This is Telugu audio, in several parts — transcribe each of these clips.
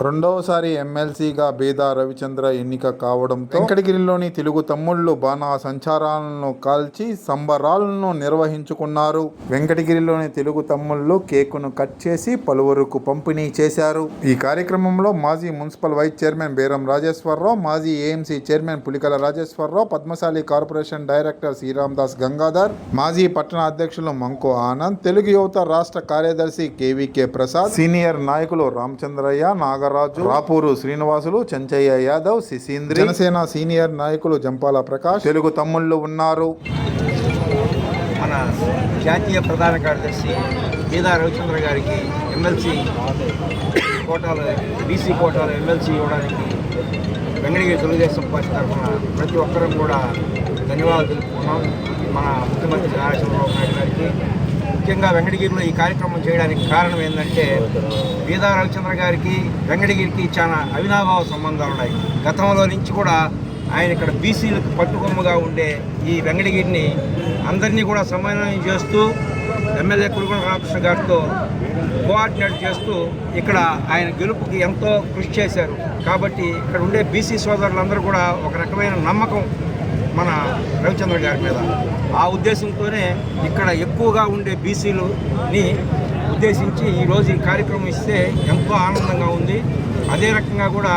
రెండవసారి ఎమ్మెల్సీగా బేదా రవిచంద్ర ఎన్నిక కావడంతో వెంకటగిరిలోని తెలుగు తమ్ముళ్ళు బాణా సంచారాలను కాల్చి సంబరాలను నిర్వహించుకున్నారు. వెంకటగిరిలోని తెలుగు తమ్ముళ్ళు కేకును కట్ చేసి పలువురుకు పంపిణీ చేశారు. ఈ కార్యక్రమంలో మాజీ municipal vice chairman Beram Rajeswara Rao మాజీ AMC chairman Pulikala Rajeshwararao Padmashali corporation director Sriram Das Gangadhar మాజీ పట్టణ అధ్యక్షులు మంకు ఆనంద్ తెలుగు యువత రాష్ట్ర కార్యదర్శి కేవీకే ప్రసాద్ సీనియర్ నాయకులు రామచంద్రయ్య నాగ నాగరాజు రాపూరు శ్రీనివాసులు చెంచయ్య యాదవ్ శిశీంద్రి జనసేన సీనియర్ నాయకులు జంపాల ప్రకాష్ తెలుగు తమ్ముళ్ళు ఉన్నారు. మన జాతీయ ప్రధాన కార్యదర్శి గీదా రవిచంద్ర గారికి ఎమ్మెల్సీ కోటాలో బీసీ కోటాలో ఎమ్మెల్సీ ఇవ్వడానికి వెంకటగిరి తెలుగుదేశం పార్టీ తరఫున ప్రతి ఒక్కరం కూడా ధన్యవాదాలు తెలుపుకున్నాం మన ముఖ్యమంత్రి నారా చంద్రబాబు నాయుడు గారికి ముఖ్యంగా వెంకటగిరిలో ఈ కార్యక్రమం చేయడానికి కారణం ఏంటంటే బీదా రవిచంద్ర గారికి వెంకటగిరికి చాలా అవినాభావ సంబంధాలు ఉన్నాయి. గతంలో నుంచి కూడా ఆయన ఇక్కడ బీసీలకు పట్టుకొమ్మగా ఉండే ఈ వెంకటగిరిని అందరినీ కూడా సమన్వయం చేస్తూ ఎమ్మెల్యే కురుగుణ రామకృష్ణ గారితో కోఆర్డినేట్ చేస్తూ ఇక్కడ ఆయన గెలుపుకి ఎంతో కృషి చేశారు. కాబట్టి ఇక్కడ ఉండే బీసీ సోదరులందరూ కూడా ఒక రకమైన నమ్మకం మన రవిచంద్ర గారి మీద. ఆ ఉద్దేశంతోనే ఇక్కడ ఎక్కువగా ఉండే బీసీలుని ఉద్దేశించి ఈరోజు ఈ కార్యక్రమం ఇస్తే ఎంతో ఆనందంగా ఉంది. అదే రకంగా కూడా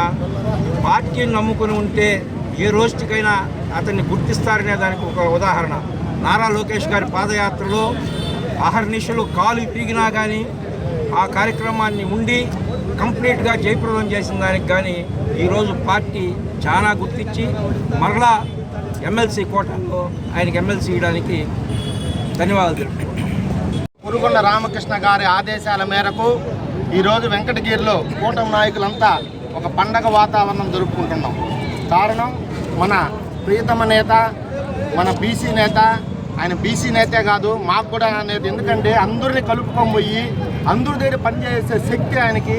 పార్టీని నమ్ముకుని ఉంటే ఏ రోజుకైనా అతన్ని గుర్తిస్తారనే దానికి ఒక ఉదాహరణ. నారా లోకేష్ గారి పాదయాత్రలో అహర్నిశలు కాలు పీగినా కానీ ఆ కార్యక్రమాన్ని ఉండి కంప్లీట్గా జయప్రదం చేసిన దానికి కానీ ఈరోజు పార్టీ చాలా గుర్తించి మరలా ఎమ్మెల్సీ కోటాలో ఆయనకి ఎమ్మెల్సీ ఇవ్వడానికి ధన్యవాదాలు తెలుపుతున్నాను పురుగొండ రామకృష్ణ గారి ఆదేశాల మేరకు ఈరోజు వెంకటగిరిలో కూటమి నాయకులంతా ఒక పండగ వాతావరణం జరుపుకుంటున్నాం. కారణం మన ప్రియతమ నేత మన బీసీ నేత ఆయన బీసీ నేతే కాదు మాకు కూడా అనేది ఎందుకంటే అందరిని కలుపుకొని పోయి అందరి దగ్గర పనిచేసే శక్తి ఆయనకి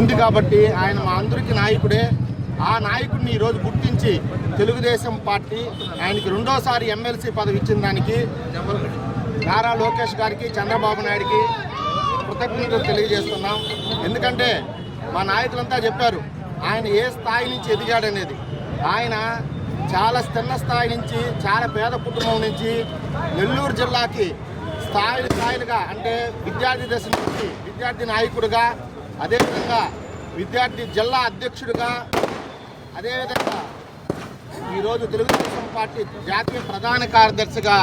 ఉంది కాబట్టి ఆయన మా అందరికీ నాయకుడే. ఆ నాయకుడిని ఈరోజు గుర్తించి తెలుగుదేశం పార్టీ ఆయనకి రెండోసారి ఎమ్మెల్సీ పదవి ఇచ్చిన దానికి నారా లోకేష్ గారికి చంద్రబాబు నాయుడికి కృతజ్ఞతలు తెలియజేస్తున్నాం. ఎందుకంటే మా నాయకులంతా చెప్పారు ఆయన ఏ స్థాయి నుంచి ఎదిగాడనేది. ఆయన చాలా చిన్న స్థాయి నుంచి చాలా పేద కుటుంబం నుంచి నెల్లూరు జిల్లాకి స్థాయి స్థాయిలుగా అంటే విద్యార్థి దశ నుంచి విద్యార్థి నాయకుడిగా అదేవిధంగా విద్యార్థి జిల్లా అధ్యక్షుడిగా అదేవిధంగా ఈరోజు తెలుగుదేశం పార్టీ జాతీయ ప్రధాన కార్యదర్శిగా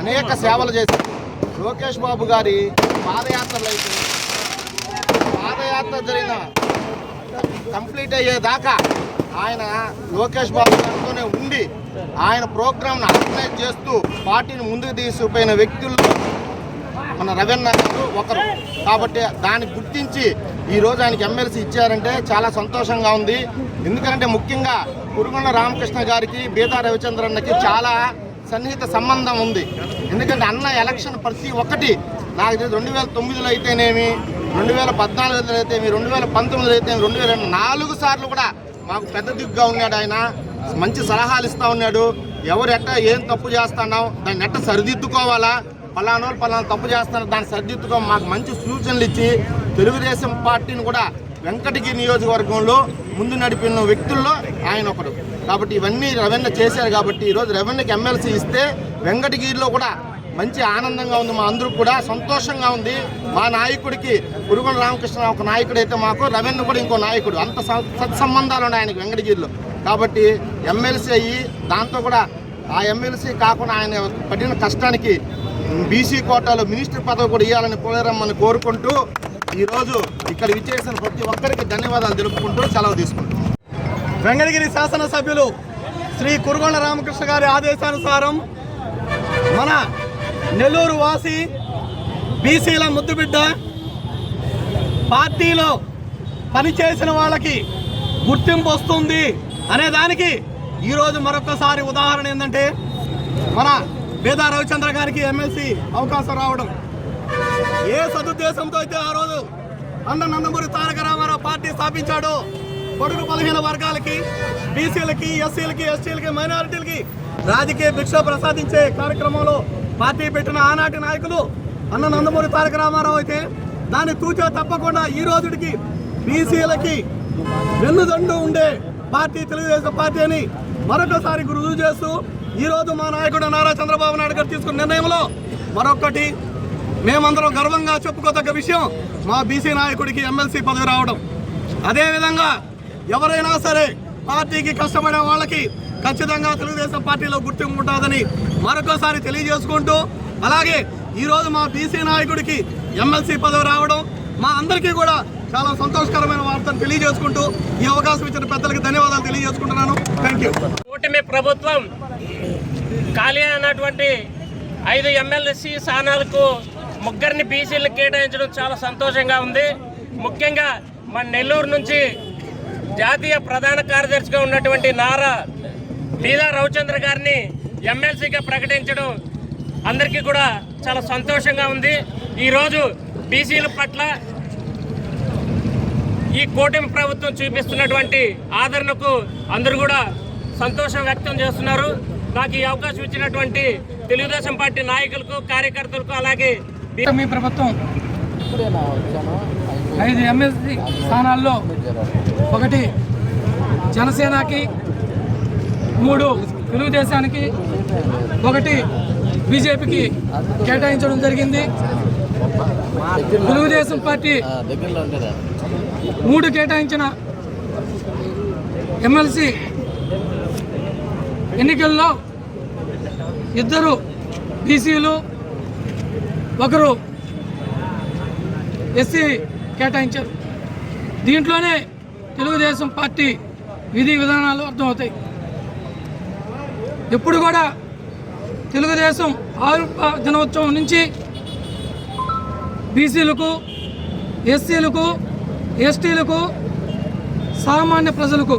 అనేక సేవలు చేశారు లోకేష్ బాబు గారి పాదయాత్రలు అయితే పాదయాత్ర జరిగిన కంప్లీట్ అయ్యేదాకా ఆయన లోకేష్ బాబు గారితోనే ఉండి ఆయన ప్రోగ్రామ్ను ఆర్గనైజ్ చేస్తూ పార్టీని ముందుకు తీసుకుపోయిన వ్యక్తుల్లో మన రవీణ గారు ఒకరు. కాబట్టి దాన్ని గుర్తించి ఈ రోజు ఆయనకి ఎమ్మెల్సీ ఇచ్చారంటే చాలా సంతోషంగా ఉంది. ఎందుకంటే ముఖ్యంగా కురుగొండ రామకృష్ణ గారికి బీదా రవిచంద్రన్నకి చాలా సన్నిహిత సంబంధం ఉంది. ఎందుకంటే అన్న ఎలక్షన్ ప్రతి ఒక్కటి నాకు తెలిసి రెండు వేల తొమ్మిదిలో అయితేనేమి రెండు వేల పద్నాలుగులో అయితేమి రెండు వేల పంతొమ్మిదిలో అయితే రెండు వేల నాలుగు సార్లు కూడా మాకు పెద్ద దిగ్గుగా ఉన్నాడు ఆయన. మంచి సలహాలు ఇస్తూ ఉన్నాడు. ఎవరు ఎట్ట ఏం తప్పు చేస్తున్నావు దాన్ని ఎట్ట సరిదిద్దుకోవాలా? పలానా వాళ్ళు పలానా తప్పు చేస్తున్నారు దాన్ని సరిదిద్దుకో మాకు మంచి సూచనలు ఇచ్చి తెలుగుదేశం పార్టీని కూడా వెంకటగిరి నియోజకవర్గంలో ముందు నడిపిన వ్యక్తుల్లో ఆయన ఒకడు కాబట్టి ఇవన్నీ రవెన్న చేశారు కాబట్టి ఈరోజు రవెన్నకి ఎమ్మెల్సీ ఇస్తే వెంకటగిరిలో కూడా మంచి ఆనందంగా ఉంది మా అందరూ కూడా సంతోషంగా ఉంది. మా నాయకుడికి పురుగుల రామకృష్ణ ఒక నాయకుడు అయితే మాకు రవెన్న కూడా ఇంకో నాయకుడు. అంత సత్సంబంధాలు ఉన్నాయి ఆయనకి వెంకటగిరిలో. కాబట్టి ఎమ్మెల్సీ అయ్యి దాంతో కూడా ఆ ఎమ్మెల్సీ కాకుండా ఆయన పడిన కష్టానికి బీసీ కోటాలో మినిస్టర్ పదవి కూడా ఇవ్వాలని కోరమ్మని కోరుకుంటూ ఈరోజు ఇక్కడ విచ్చేసిన ప్రతి ఒక్కరికి ధన్యవాదాలు తెలుపుకుంటూ సెలవు తీసుకుంటాం వెంకటగిరి శాసనసభ్యులు శ్రీ కురుగొండ రామకృష్ణ గారి ఆదేశానుసారం మన నెల్లూరు వాసి బీసీల ముద్దుబిడ్డ పార్టీలో పనిచేసిన వాళ్ళకి గుర్తింపు వస్తుంది అనే దానికి ఈరోజు మరొకసారి ఉదాహరణ ఏంటంటే మన వేదా రవిచంద్ర గారికి ఎమ్మెల్సీ అవకాశం రావడం. ఏ సదుద్దేశంతో అయితే ఆ రోజు అన్న నందమూరి తారక రామారావు పార్టీ స్థాపించాడో పొడుగు బలహీన వర్గాలకి బీసీలకి ఎస్సీలకి ఎస్టీలకి మైనారిటీలకి రాజకీయ భిక్ష ప్రసాదించే కార్యక్రమంలో పార్టీ పెట్టిన ఆనాటి నాయకులు అన్న నందమూరి తారక రామారావు అయితే దాన్ని తూచా తప్పకుండా ఈ రోజుకి బీసీలకి వెన్నుదండు ఉండే పార్టీ తెలుగుదేశం పార్టీ అని మరొకసారి రుజువు చేస్తూ ఈ రోజు మా నాయకుడు నారా చంద్రబాబు నాయుడు గారు తీసుకున్న నిర్ణయంలో మరొకటి మేమందరం గర్వంగా చెప్పుకోదగ్గ విషయం మా బీసీ నాయకుడికి ఎమ్మెల్సీ పదవి రావడం. అదేవిధంగా ఎవరైనా సరే పార్టీకి కష్టపడే వాళ్ళకి ఖచ్చితంగా తెలుగుదేశం పార్టీలో గుర్తింపు ఉంటుందని మరొకసారి తెలియజేసుకుంటూ అలాగే ఈరోజు మా బీసీ నాయకుడికి ఎమ్మెల్సీ పదవి రావడం మా అందరికీ కూడా చాలా సంతోషకరమైన వార్తను తెలియజేసుకుంటూ ఈ అవకాశం ఇచ్చిన పెద్దలకు ధన్యవాదాలు తెలియజేసుకుంటున్నాను. థ్యాంక్ యూ కూటమి ప్రభుత్వం ఖాళీ అయినటువంటి ఐదు ఎమ్మెల్సీ స్థానాలకు ముగ్గురిని బీసీలు కేటాయించడం చాలా సంతోషంగా ఉంది. ముఖ్యంగా మన నెల్లూరు నుంచి జాతీయ ప్రధాన కార్యదర్శిగా ఉన్నటువంటి నారా బీదా రవిచంద్ర గారిని ఎమ్మెల్సీగా ప్రకటించడం అందరికీ కూడా చాలా సంతోషంగా ఉంది. ఈరోజు బీసీల పట్ల ఈ కూటమి ప్రభుత్వం చూపిస్తున్నటువంటి ఆదరణకు అందరూ కూడా సంతోషం వ్యక్తం చేస్తున్నారు. నాకు ఈ అవకాశం ఇచ్చినటువంటి తెలుగుదేశం పార్టీ నాయకులకు కార్యకర్తలకు అలాగే మీ ప్రభుత్వం ఐదు ఎమ్మెల్సీ స్థానాల్లో ఒకటి జనసేనకి మూడు తెలుగుదేశానికి ఒకటి బీజేపీకి కేటాయించడం జరిగింది. తెలుగుదేశం పార్టీ మూడు కేటాయించిన ఎమ్మెల్సీ ఎన్నికల్లో ఇద్దరు బీసీలు ఒకరు ఎస్సీ కేటాయించారు. దీంట్లోనే తెలుగుదేశం పార్టీ విధి విధానాలు అర్థమవుతాయి. ఎప్పుడు కూడా తెలుగుదేశం ఆరుప దినోత్సవం నుంచి బీసీలకు ఎస్సీలకు ఎస్టీలకు సామాన్య ప్రజలకు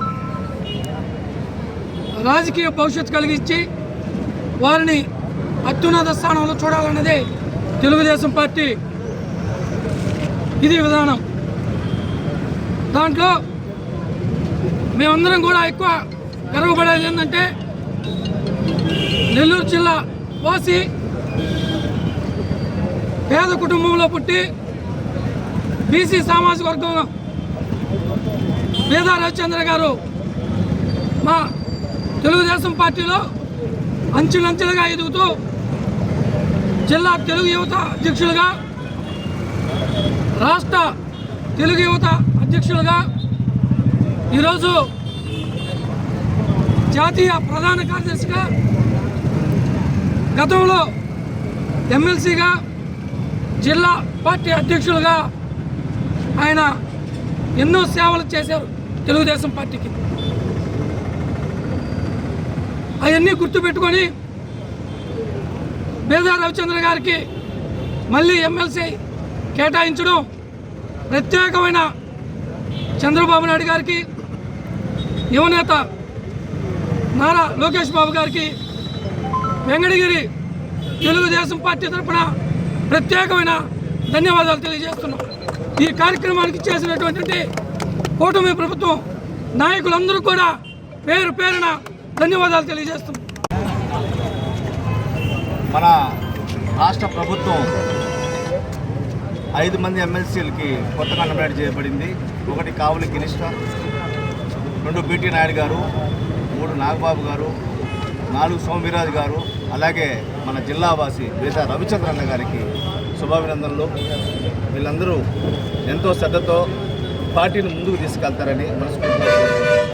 రాజకీయ భవిష్యత్తు కలిగించి వారిని అత్యున్నత స్థానంలో చూడాలన్నదే తెలుగుదేశం పార్టీ ఇది విధానం. దాంట్లో మేమందరం కూడా ఎక్కువ గర్వపడేది ఏంటంటే నెల్లూరు జిల్లా వాసి పేద కుటుంబంలో పుట్టి బీసీ సామాజిక వర్గం వేదా రవిచంద్ర గారు మా తెలుగుదేశం పార్టీలో అంచెలంచెలుగా ఎదుగుతూ జిల్లా తెలుగు యువత అధ్యక్షులుగా రాష్ట్ర తెలుగు యువత అధ్యక్షులుగా ఈరోజు జాతీయ ప్రధాన కార్యదర్శిగా గతంలో ఎమ్మెల్సీగా జిల్లా పార్టీ అధ్యక్షులుగా ఆయన ఎన్నో సేవలు చేశారు తెలుగుదేశం పార్టీకి. అవన్నీ గుర్తుపెట్టుకొని మేధా రవిచంద్ర గారికి మళ్ళీ ఎమ్మెల్సీ కేటాయించడం. ప్రత్యేకమైన చంద్రబాబు నాయుడు గారికి యువనేత నారా లోకేష్ బాబు గారికి వెంకటగిరి తెలుగుదేశం పార్టీ తరఫున ప్రత్యేకమైన ధన్యవాదాలు తెలియజేస్తున్నాం. ఈ కార్యక్రమానికి చేసినటువంటి కూటమి ప్రభుత్వం నాయకులందరూ కూడా పేరు పేరున ధన్యవాదాలు తెలియజేస్తున్నాం. మన రాష్ట్ర ప్రభుత్వం ఐదు మంది ఎమ్మెల్సీలకి కొత్తగా నామినేట్ చేయబడింది. ఒకటి కావులి గినిష్ట రెండు బీటీ నాయుడు గారు మూడు నాగబాబు గారు నాలుగు సోమవీరాజు గారు అలాగే మన జిల్లావాసి వేద రవిచంద్రన్న గారికి శుభాభినందనలు. వీళ్ళందరూ ఎంతో శ్రద్ధతో పార్టీని ముందుకు తీసుకెళ్తారని మనస్ఫూర్తిగా